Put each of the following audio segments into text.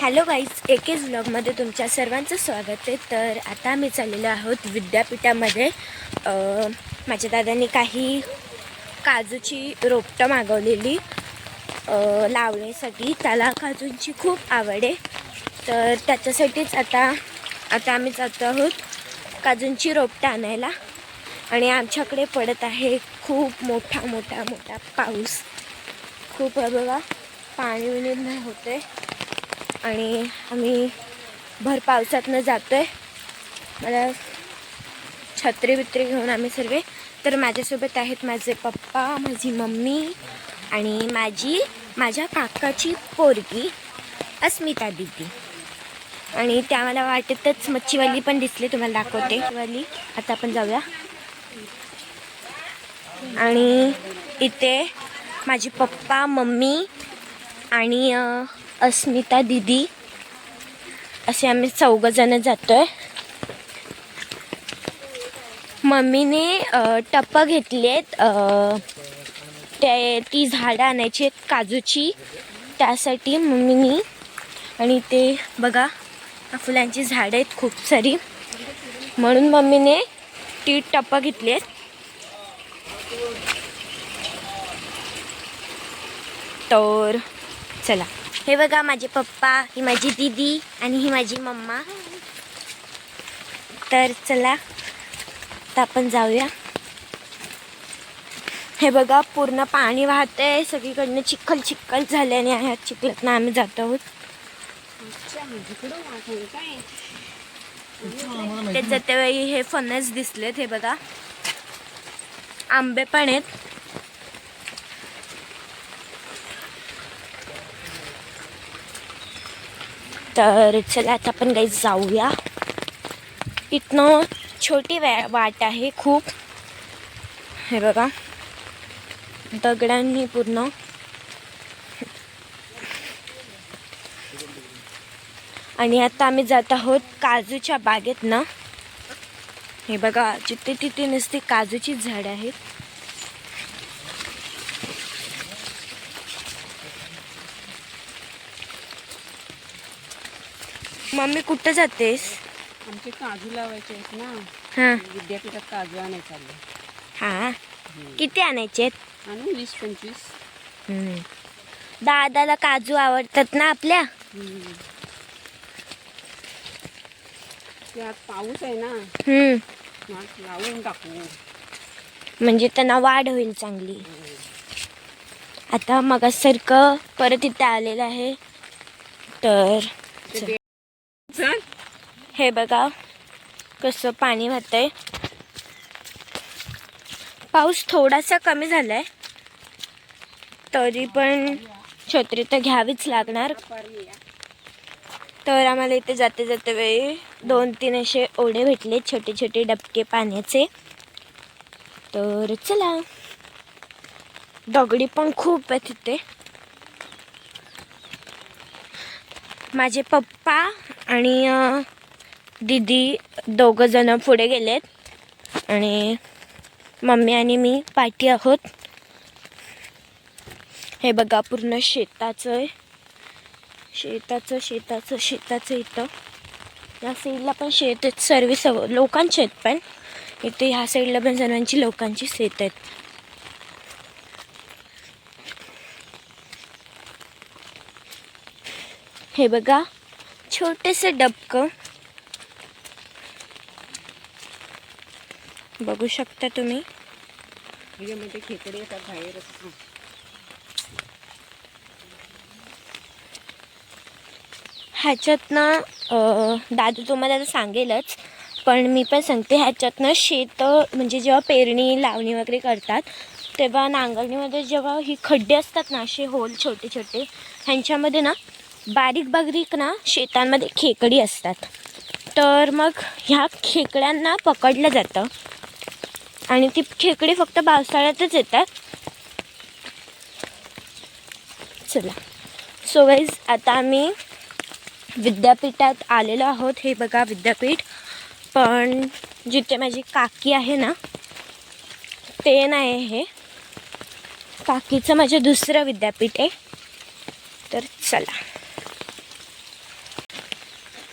Hello guys एकेच ब्लॉगमध्ये तुमच्या सर्वांचं स्वागत आहे. तर आता आम्ही चाललेलो आहोत विद्यापीठामध्ये. माझ्या दादांनी काही काजूची रोपटं मागवलेली. लावण्यासाठी. त्याला काजूंची खूप आवड आहे. तर त्याच्यासाठीच आता आता आम्ही जातो आहोत काजूंची रोपटं आणायला. आणि आमच्याकडे पडत आहे खूप मोठा मोठा मोठा पाऊस. खूप बघा पाणी विणी नाही होते आणि आम्ही भर पावसातनं जातो आहे मला छत्री बित्री घेऊन आम्ही सर्व. तर माझ्यासोबत आहेत माझे पप्पा माझी मम्मी आणि माझी माझ्या काकाची पोरगी अस्मिता दिदी. आणि त्या मला वाटेतच मच्छीवाली पण दिसली तुम्हाला दाखवते. वाली आता आपण जाऊया. आणि इथे माझी पप्पा मम्मी आणि अस्मिता दिदी. असे आम्ही चौघजणं जातो आहे मम्मीने टप्पं घेतली आहेत ते ती झाडं आणायची आहेत काजूची. त्यासाठी मम्मीनी आणि ते बघा फुलांची झाडं आहेत खूप सारी. म्हणून मम्मीने ती टप्पं घेतली आहेत तर चला. हे बघा माझे पप्पा ही माझी दीदी आणि ही माझी मम्मा. तर चला आता आपण जाऊया. हे बघा पूर्ण पाणी वाहते सगळीकडनं चिखल चिखल झाल्याने ह्या चिखलातनं आम्ही जात आहोत. ते वेळी हे फणस दिसलेत हे बघा. आंबे पण आहेत. तर चला आता आपण काही जाऊया. इथनं छोटी वॅ वाट आहे खूप. हे बघा. दगडांनी पूर्ण. आणि आता आम्ही जात आहोत काजूच्या बागेत ना हे बघा जिथे तिथे नुसती काजूचीच झाडं आहेत. मम्मी कुठं जातेस? आमचे काजू लावायचे आहेत ना. हां. विद्यापीठात काजू आणायचे चालले हां. किती आणायचे आहेत? आणि वीस पंचवीस. हम्म. दादाला काजू आवडतात ना आपल्या? हम्म. ते आज पाऊस आहे ना. हम्म. मग लावून टाकू. म्हणजे त्यांना वाढ होईल चांगली. आता मगासारखं परत इथे आलेलं आहे. तर हे बघा कसं पाणी वाहतंय. पाऊस थोडासा कमी झालाय. तरी पण छत्री तर घ्यावीच लागणार. तर आम्हाला इथे जाते जाते वेळी दोन तीन असे ओढे भेटले छोटे छोटे डबके पाण्याचे. तर चला. दगडी पण खूप आहेत तिथे माझे पप्पा आणि दीदी दोघं जण पुढे गेलेत. आणि मम्मी आणि मी पाठी आहोत. हे बघा पूर्ण शेताचं आहे. शेताचं शेताचं शेताचं इथं. या साईडला पण शेत आहेत. सर्व सव लोकांचे आहेत पण. इथे ह्या साईडला पण जणांची लोकांची शेत आहेत. हे बघा छोटेसे डबकं. बघू शकता तुम्ही. खेकडे येतात बाहेरच ह्याच्यातनं दादू तुम्हाला तर सांगेलच पण मी पण सांगते ह्याच्यातनं शेत म्हणजे जेव्हा पेरणी लावणी वगैरे करतात तेव्हा नांगरणीमध्ये जेव्हा ही खड्डे असतात ना असे होल छोटे छोटे ह्यांच्यामध्ये ना बारीक बारीक ना शेतांमध्ये खेकडी असतात. तर मग ह्या खेकड्यांना पकडलं जातं. आणि ती खेकडी फक्त पावसाळ्यातच येतात. चला. सो वाईज आता आम्ही विद्यापीठात आलेलो आहोत. हे बघा विद्यापीठ. पण जिथे माझी काकी आहे ना ते नाही हे काकीचं माझं दुसरं विद्यापीठ आहे. तर चला.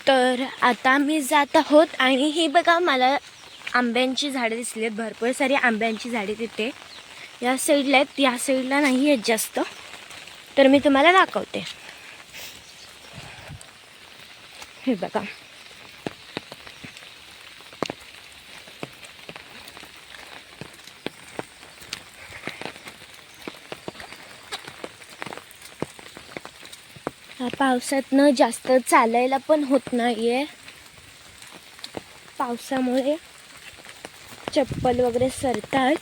तर आता मी जात आहोत आणि हे बघा मला आंब्यांची झाडं दिसली आहेत भरपूर सारी आंब्यांची झाडे तिथे. या साईडला आहेत या साईडला नाही आहेत जास्त. तर मी तुम्हाला दाखवते. हे बघा. ह्या पावसातनं जास्त चालायला पण होत नाहीये. पावसामुळे चप्पल वगैरे सरतात.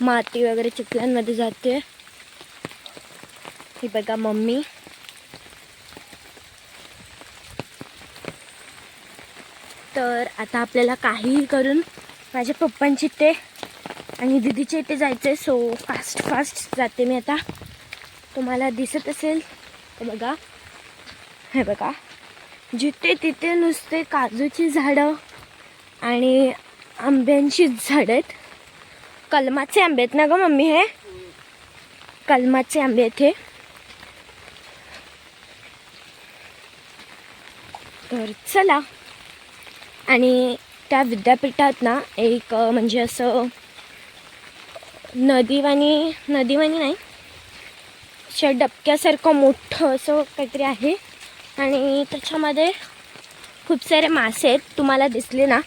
माती वगैरे चिपल्यांमध्ये जाते. ही बघा मम्मी. तर आता आपल्याला काहीही करून माझ्या पप्पांची ते आणि दिदीच्या इथे जायचं. आहे सो फास्ट फास्ट जाते मी आता. तुम्हाला दिसत असेल. तर बघा. हे बघा. जिथे तिथे नुसते काजूची झाडं आणि आंब्यांची झाड आहेत. कलमाचे आंबे आहेत ना ग मम्मी हे? कलमाचे आंबे आहेत हे. तर चला. आणि त्या विद्यापीठात ना एक म्हणजे असं नदीवाणी नदीवाणी नाही अशा डबक्यासारखं मोठं असं काहीतरी आहे. आणि त्याच्यामध्ये खूप सारे मासे आहेत. तुम्हाला दिसले ना.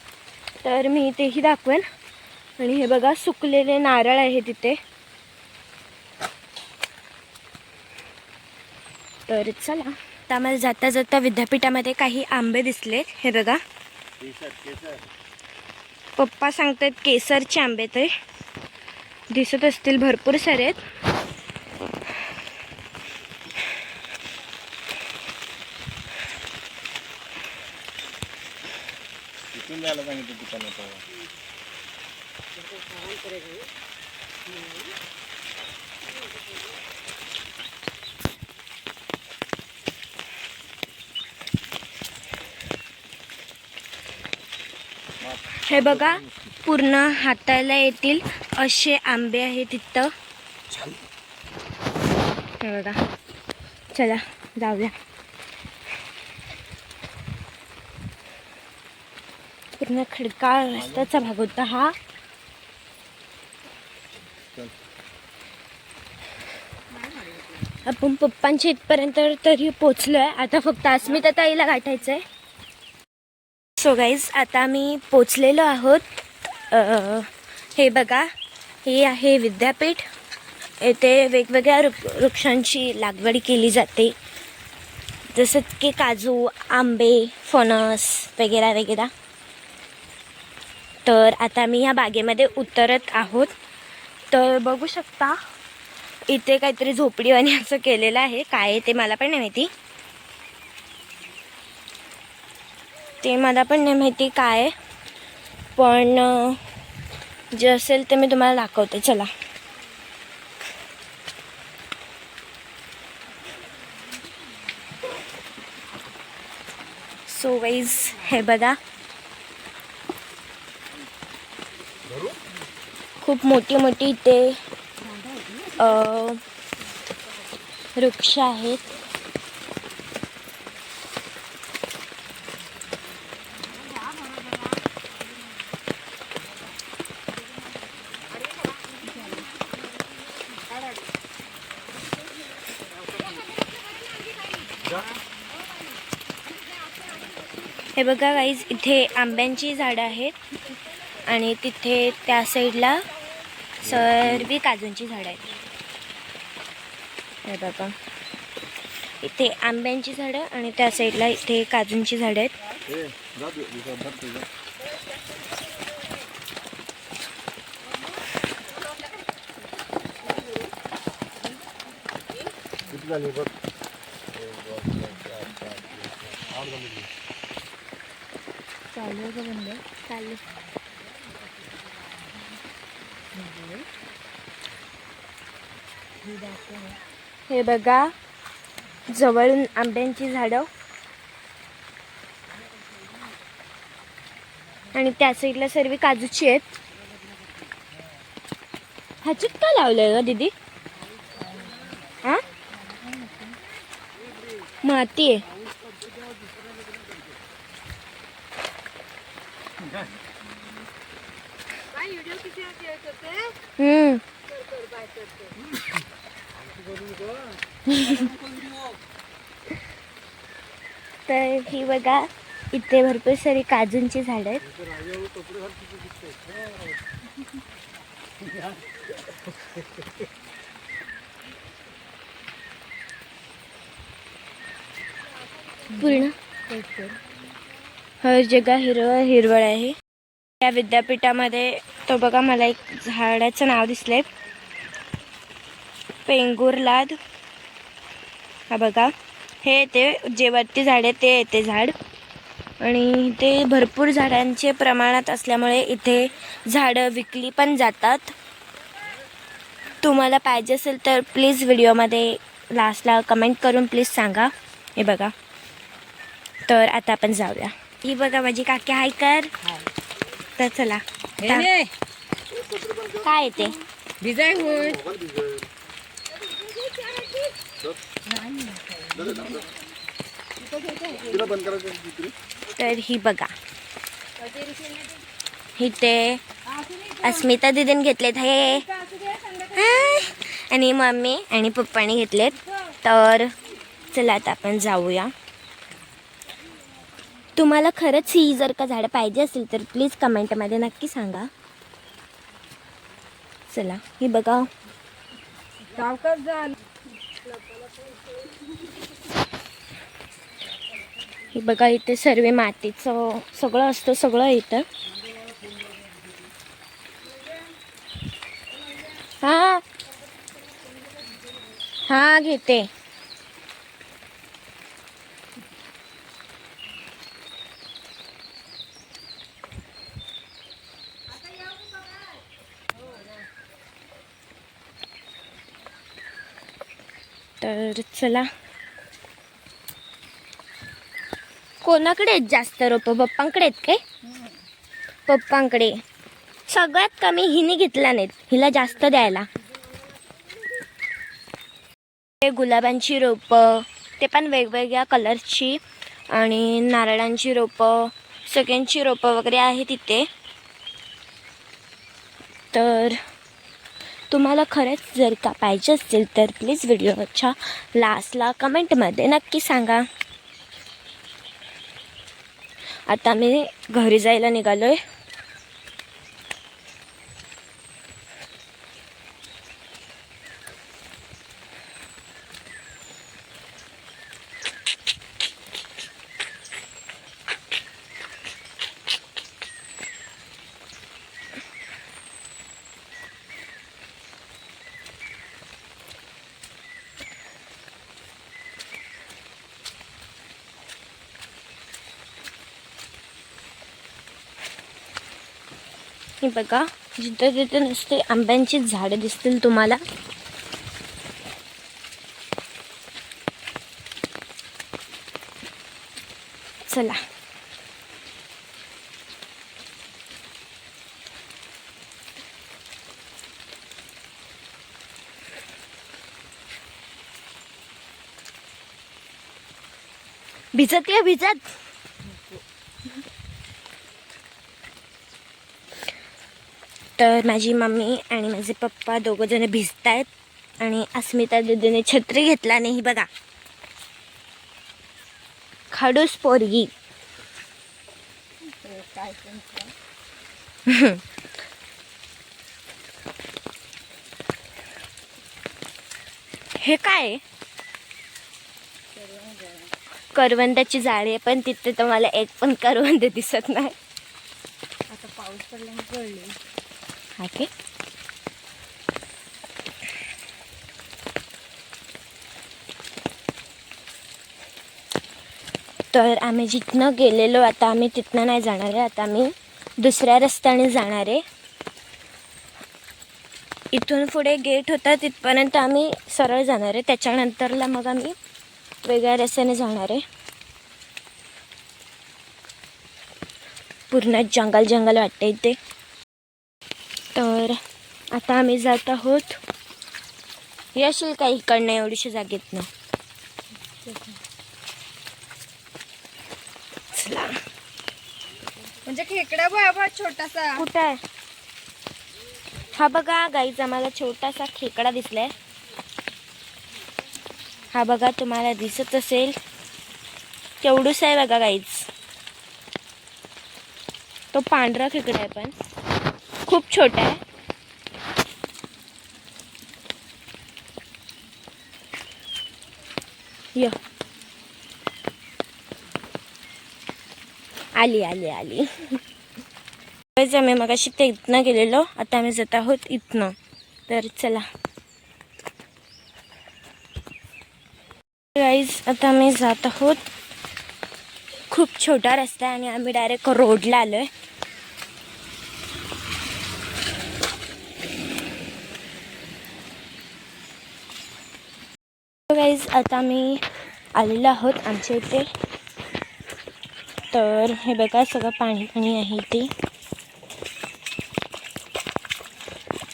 तर मी तेही दाखवेन. आणि हे बघा सुकलेले नारळ आहे तिथे. तर चला. आता आम्हाला जाता जाता विद्यापीठामध्ये काही आंबे दिसले हे बघा. पप्पा सांगतात केसरचे आंबे ते. दिसत असतील भरपूर सारे आहेत. तिथून जायला सांगितलं दुकानात हे बघा पूर्ण हाताला येतील असे आंबे आहेत तिथं हे बघा. चला जाऊया. पूर्ण खडकाळ रस्त्याचा भाग होता हा. आपण पप्पांच्या इथपर्यंत तरी पोचलो आहे आता फक्त अस्मिता ताईला गाठायचं आहे सो गाईज आता आम्ही पोचलेलो आहोत. हे बघा हे आहे विद्यापीठ. येथे वेगवेगळ्या वृक्षांची लागवड केली जाते. जसं की काजू आंबे फणस वगैरे वगैरे. तर आता मी ह्या बागेमध्ये उतरत आहोत. तर बघू शकता इथे काहीतरी झोपडीवाणी असं केलेलं आहे. काय ते मला पण नाही माहिती. ते मला पण नाही माहिती काय पण जे असेल ते मी तुम्हाला दाखवते. चला. सो वाईज हे बघा. खूप मोठी मोठी इथे वृक्ष आहेत. हे बघा गाईज इथे आंब्यांची झाडं आहेत आणि तिथे त्या साईडला सर्व काजूंची झाडं आहेत. हे बघा. इथे आंब्यांची झाडं आणि त्या साईडला इथे काजूंची झाडं आहेत. ए जा तू दुसरं धर तुझं किती झाली बघ एक, दोन, तीन, चार, पाच, सहा, आठ झाली. चालू आहे का बंद चालू हे बघा जवळून आंब्यांची झाडं. आणि त्या साईडला सर्व काजूची आहेत. ह्याच्यात का लावलंय ग दीदी. हा माती आहे हम्म. तर ही बघा इथे भरपूर सारी काजूंची झाड आहेत. पूर्ण? हर जगा हिरवळ हिरवळ आहे. या विद्यापीठामध्ये तो बघा मला एक झाडाचं नाव दिसलंय. पेंगुरलाद हा बघा. हे ते जे वरती झाड आहे ते येते झाड. आणि ते भरपूर झाडांचे प्रमाणात असल्यामुळे इथे झाडं विकली पण जातात. तुम्हाला पाहिजे असेल तर प्लीज व्हिडिओमध्ये लास्टला कमेंट करून प्लीज सांगा. हे बघा. तर आता आपण जाऊया. ही बघा माझी काकी हाय कर. तर चला. काय येते भिजाय होय तर ही बघा. इथे ते अस्मिता दिदीने घेतलेत हे. आणि मम्मी आणि पप्पाने घेतलेत. तर चला आता आपण जाऊया. तुम्हाला खरंच ही जर का झाडं पाहिजे असेल तर प्लीज कमेंटमध्ये नक्की सांगा. चला ही बघा सावकाश झालं हे बघा इथे सर्व मातीचं सगळं असतं सगळं इथं. हा. हा घेते. तर चला. कोणाकडे आहेत जास्त रोपं? पप्पांकडे आहेत काय? पप्पांकडे. सगळ्यात कमी हिने घेतला नाहीत. हिला जास्त द्यायला. गुलाबांची रोपं ते पण वेगवेगळ्या कलरची आणि नारळांची रोपं सगळ्यांची रोपं वगैरे आहे तिथे तर तुम्हाला खरंच जर का पाहिजे असेल तर प्लीज व्हिडिओच्या लास्टला कमेंटमध्ये नक्की सांगा. आता मी घरी जायला निघालो आहे हे बघा जिथं तिथे नुसते आंब्यांची झाडं दिसतील तुम्हाला. चला. भिजत या भिजत. तर माझी मम्मी आणि माझे पप्पा दोघंजण भिजत आहेत आणि अस्मिता दिदीने छत्री घेतला नाही बघा. खडूस पोरगी. हे काय करवंदाची जाळी आहे पण तिथे तर मला एक पण करवंद दिसत नाही. आता पाऊस पडल्याने कळले. हा तर आम्ही जिथनं गेलेलो आता आम्ही तिथनं नाही जाणार आहे आता आम्ही दुसऱ्या रस्त्याने जाणार आहे. इथून पुढे गेट होता तिथपर्यंत आम्ही सरळ जाणार आहे. त्याच्यानंतरला मग आम्ही वेगळ्या रस्त्याने जाणार आहे. पूर्ण जंगल जंगल वाटते इथे. तर आता आम्ही जात आहोत. येशील का इकडनं एवढीशा जागेतनं? चला. म्हणजे खेकडा बाबा छोटासा. कुठं आहे? हा बघा गाईज आम्हाला छोटासा खेकडा दिसलाय. हा बघा तुम्हाला दिसत असेल. केवढूस आहे बघा गाईज तो पांढरा खेकडा आहे पण. खूप छोटा आहे. य. आली आली आली. गाईज आम्ही मग अशी ते इथनं गेलेलो. आता आम्ही जात आहोत इथनं. तर चला. गाईज आता आम्ही जात आहोत. खूप छोटा रस्ता आहे आणि आम्ही डायरेक्ट रोडला आलोय. गाईज आता मी आलेलो आहोत आमच्या इथे. तर हे बघा सगळं पाणी पाणी आहे इथे.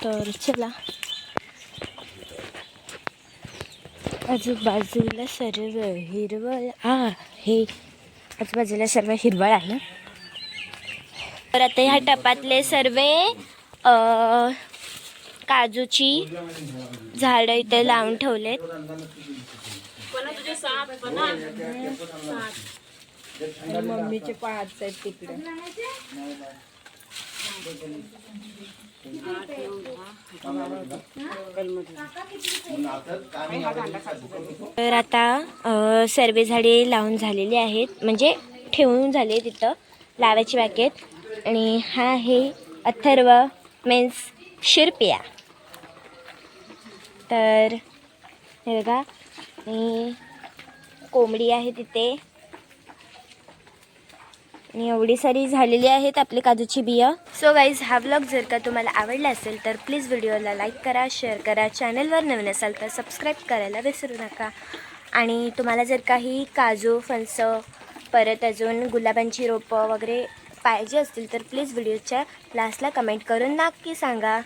तर चला. आजूबाजूला सर्व हिरवळ आहे. आजूबाजूला सर्व हिरवळ आहे. तर आता ह्या टपातले सर्व काजूची झाडं इथे लावून ठेवलेत. आणि मम्मीचे पाच आहेत तिकडे. तर आता सर्व झाडे लावून झालेली आहेत. म्हणजे ठेवून झाले तिथं लावायची बाकेत आणि हा आहे अथर्व मीन्स शिरपिया. तर हे बघा आणि कोंबडी आहे तिथे. आणि एवढी सारी झालेली आहेत आपली काजूची बिया. सो गाईज हा व्लॉग जर का तुम्हाला आवडला असेल तर प्लीज व्हिडिओला लाईक करा शेअर करा. चॅनलवर नवीन असाल तर सबस्क्राईब करायला विसरू नका. आणि तुम्हाला जर काही काजू फणसं परत अजून गुलाबांची रोपं वगैरे पाहिजे असतील तर प्लीज व्हिडिओच्या लास्टला कमेंट करून नक्की सांगा.